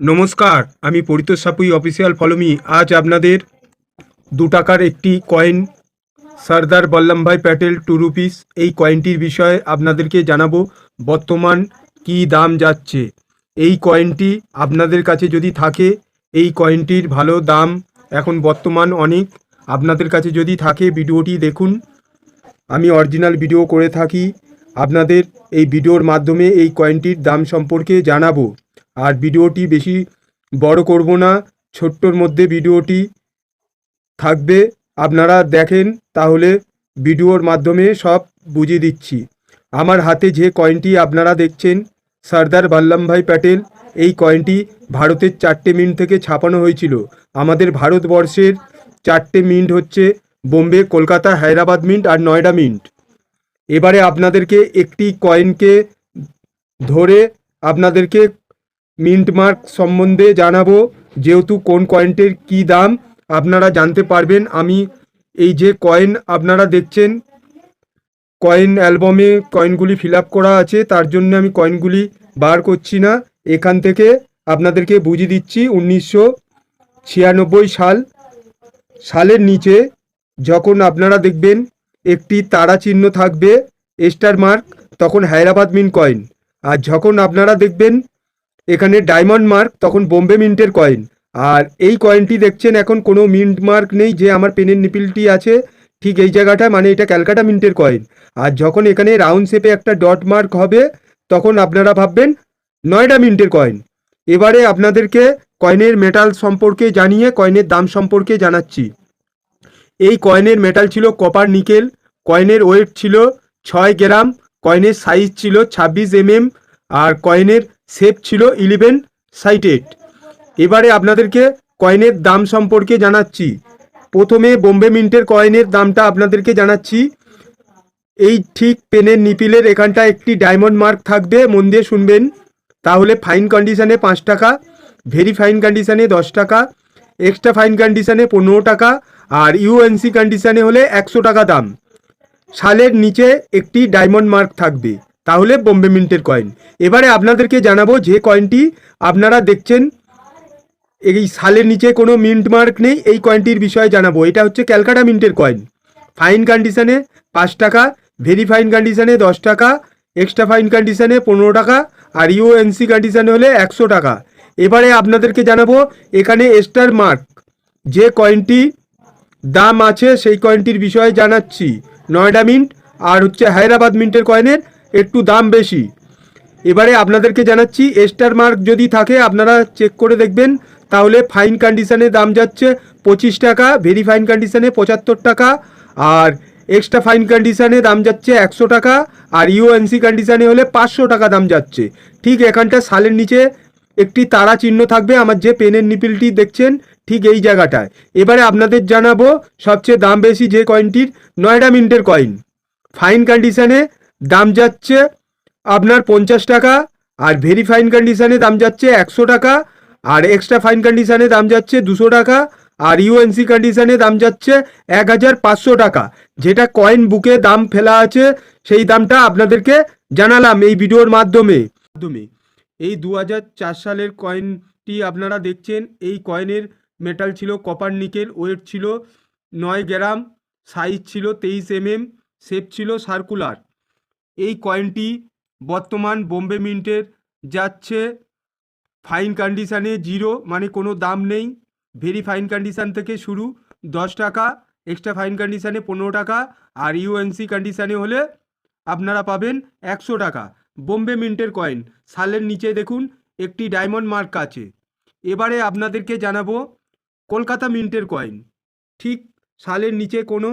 নমস্কার, আমি Paritosh Sapui official follow me আজ আপনাদের দু টাকার একটি coin Sardar Vallabhbhai Patel two rupees এই কয়েনটির বিষয়ে আপনাদেরকে জানাব বর্তমান কি দাম যাচ্ছে। এই কয়েনটি আপনাদের কাছে যদি থাকে, এই কয়েনটির ভালো দাম এখন বর্তমান অনেক। আপনাদের কাছে যদি থাকে, ভিডিওটি দেখুন। আমি অরিজিনাল ভিডিও করে থাকি। আপনাদের এই ভিডিওর মাধ্যমে এই কয়েনটির দাম সম্পর্কে জানাব। আর ভিডিওটি বেশি বড় করব না, ছোট্টর মধ্যে ভিডিওটি থাকবে। আপনারা দেখেন, তাহলে ভিডিওর মাধ্যমে সব বুঝিয়ে দিচ্ছি। আমার হাতে যে কয়েনটি আপনারা দেখছেন, সর্দার বল্লভভাই প্যাটেল, এই কয়েনটি ভারতের চারটে মিন্ট থেকে ছাপানো হয়েছিল। আমাদের ভারতবর্ষের চারটে মিন্ট হচ্ছে বোম্বে, কলকাতা, হায়দ্রাবাদ মিন্ট আর নয়ডা মিন্ট। এবারে আপনাদেরকে একটি কয়েনকে ধরে আপনাদেরকে মিন্ট মার্ক সম্বন্ধে জানাব, যেহেতু কোন কয়েনটির কী দাম, আপনারা জানতে পারবেন। আমি এই যে কয়েন আপনারা দেখছেন, কয়েন অ্যালবামে কয়েনগুলি ফিল করা আছে, তার জন্য আমি কয়েনগুলি বার করছি না। এখান থেকে আপনাদেরকে বুঝিয়ে দিচ্ছি, উনিশশো ছিয়ানব্বই সাল, সালের নিচে যখন আপনারা দেখবেন একটি তারা চিহ্ন থাকবে, স্টার মার্ক, তখন হায়দ্রাবাদ মিন কয়েন। আর যখন আপনারা দেখবেন এখানে ডায়মন্ড মার্ক তখন বোম্বে মিন্টের কয়েন আর এই কয়েনটি দেখছেন এখন কোনো মিন্ট মার্ক নেই, যে আমার পেনের নিপিলটি আছে, ঠিক এই জায়গাটা মানে এটা ক্যালকাটা মিন্টের কয়েন আর যখন এখানে রাউন্ড শেপে একটা ডট মার্ক হবে, তখন আপনারা ভাববেন, নয়ডা মিন্টের কয়েন এবারে আপনাদেরকে কয়েনের মেটাল সম্পর্কে জানিয়ে কয়েনের দাম সম্পর্কে জানাচ্ছি। এই কয়েনের মেটাল ছিল কপার নিকেল কয়েনের ওয়েট ছিল ছয় গ্রাম কয়েনের সাইজ ছিল ছাব্বিশ এমএম আর কয়েনের শেপ ছিল ইলেভেন সাইটেড এবারে আপনাদেরকে কয়েনের দাম সম্পর্কে জানাচ্ছি। প্রথমে বোম্বে মিন্টের কয়েনের দামটা আপনাদেরকে জানাচ্ছি। এই ঠিক পেনের নিপিলের এখানটা একটি ডায়মন্ড মার্ক থাকবে, মন দিয়ে শুনবেন। তাহলে ফাইন কন্ডিশানে পাঁচ টাকা, ভেরি ফাইন কন্ডিশানে দশ টাকা, এক্সট্রা ফাইন কন্ডিশানে পনেরো টাকা, আর ইউএনসি কন্ডিশানে হলে একশো টাকা দাম। সালের নিচে একটি ডায়মন্ড মার্ক থাকবে। তাহলে বোম্বে মিন্টের কয়েন এবারে আপনাদেরকে জানাব যে কয়েনটি আপনারা দেখছেন, এই সালের নিচে কোনো মিন্ট মার্ক নেই, এই কয়েনটির বিষয়ে জানাব। এটা হচ্ছে ক্যালকাটা মিন্টের কয়েন ফাইন কন্ডিশনে পাঁচ টাকা ভেরি ফাইন কন্ডিশনে দশ টাকা এক্সট্রা ফাইন কন্ডিশনে পনেরো টাকা, আর ইউএনসি কন্ডিশনে হলে একশো টাকা। এবারে আপনাদেরকে জানাব এখানে স্টার মার্ক যে কয়েনটি দাম আছে, সেই কয়েনটির বিষয়ে জানাচ্ছি। নয়ডা মিন্ট আর হচ্ছে হায়দ্রাবাদ মিন্টের কয়েনের একটু দাম বেশি। এবারে আপনাদেরকে জানাচ্ছি স্টার মার্ক যদি থাকে, আপনারা চেক করে দেখবেন। তাহলে ফাইন কন্ডিশনে দাম যাচ্ছে পঁচিশ টাকা ভেরি ফাইন কন্ডিশনে পঁচাত্তর টাকা। আর এক্সট্রা ফাইন কন্ডিশানে দাম যাচ্ছে একশো টাকা, আর ইউএনসি কন্ডিশানে হলে পাঁচশো টাকা দাম যাচ্ছে। ঠিক এখানটা সালের নিচে একটি তারা চিহ্ন থাকবে, আমার যে পেনের নিপিলটি দেখছেন, ঠিক এই জায়গাটায়। এবারে আপনাদের জানাব, সবচেয়ে দাম বেশি যে কয়েনটির নয়ডা মিন্টের কয়েন ফাইন কন্ডিশনে দাম যাচ্ছে আপনার পঞ্চাশ টাকা আর ভেরি ফাইন কন্ডিশানে দাম যাচ্ছে একশো টাকা আর এক্সট্রা ফাইন কন্ডিশানে দাম যাচ্ছে দুশো টাকা আর ইউএনসি কন্ডিশানে দাম যাচ্ছে এক হাজার পাঁচশো টাকা। যেটা কয়েন বুকে দাম ফেলা আছে, সেই দামটা আপনাদেরকে জানালাম এই ভিডিওর মাধ্যমে। মাধ্যমে। এই দু হাজার চার সালের কয়েনটি আপনারা দেখছেন, এই কয়েনের মেটাল ছিল কপার নিকেল ওয়েট ছিল নয় গ্রাম সাইজ ছিল তেইশ এমএম শেপ ছিল সার্কুলার এই কয়েনটি বর্তমান বোম্বে মিন্টের যাচ্ছে ফাইন কন্ডিশানে জিরো মানে কোনো দাম নেই। ভেরি ফাইন কন্ডিশান থেকে শুরু, দশ টাকা, এক্সট্রা ফাইন কন্ডিশানে পনেরো টাকা, আর ইউএনসি কন্ডিশানে হলে আপনারা পাবেন একশো টাকা। বোম্বে মিন্টের কয়েন, সালের নিচে দেখুন, একটি ডায়মন্ড মার্ক আছে। এবারে আপনাদেরকে জানাব কলকাতা মিন্টের কয়েন। ঠিক সালের নিচে কোনো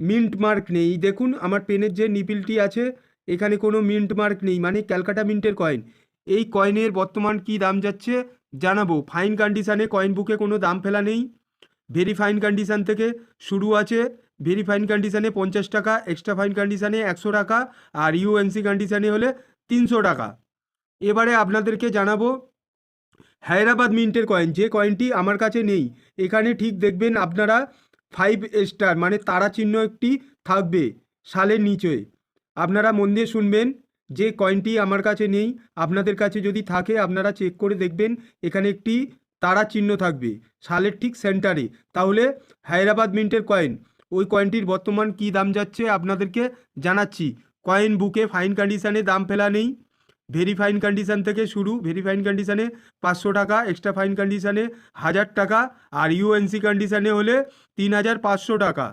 মিন্ট মার্ক নেই। দেখুন, আমার পেনের যে নিপিলটি আছে এখানে কোনো মিন্ট মার্ক নেই মানে ক্যালকাটা মিন্টের কয়েন এই কয়েনের বর্তমান কি দাম যাচ্ছে জানাব। ফাইন কন্ডিশানে কয়েন বুকে কোনো দাম ফেলা নেই। ভেরি ফাইন কন্ডিশান থেকে শুরু আছে। ভেরি ফাইন কন্ডিশানে পঞ্চাশ টাকা এক্সট্রা ফাইন কন্ডিশানে একশো টাকা, আর ইউএনসি কন্ডিশানে হলে তিনশো টাকা। এবারে আপনাদেরকে জানাব হায়দ্রাবাদ মিন্টের কয়েন যে কয়েনটি আমার কাছে নেই, এখানে ঠিক দেখবেন আপনারা ফাইভ স্টার মানে তারা চিহ্ন একটি থাকবে, সালের নিচে। আপনারা মন দিয়ে শুনবেন, যে কয়েনটি আমার কাছে নেই, আপনাদের কাছে যদি থাকে, আপনারা চেক করে দেখবেন, এখানে একটি তারা চিহ্ন থাকবে সালের ঠিক সেন্টারে তাহলে হায়দ্রাবাদ মিন্টের কয়েন ওই কয়েনটির বর্তমান কি দাম যাচ্ছে আপনাদেরকে জানাচ্ছি। কয়েন বুকে ফাইন কন্ডিশানে দাম ফেলা নেই ভেরি ফাইন কন্ডিশান থেকে শুরু ভেরি ফাইন কন্ডিশানে পাঁচশো টাকা এক্সট্রা ফাইন কন্ডিশানে হাজার টাকা, আর ইউএনসি কন্ডিশানে হলে তিন হাজার পাঁচশো টাকা।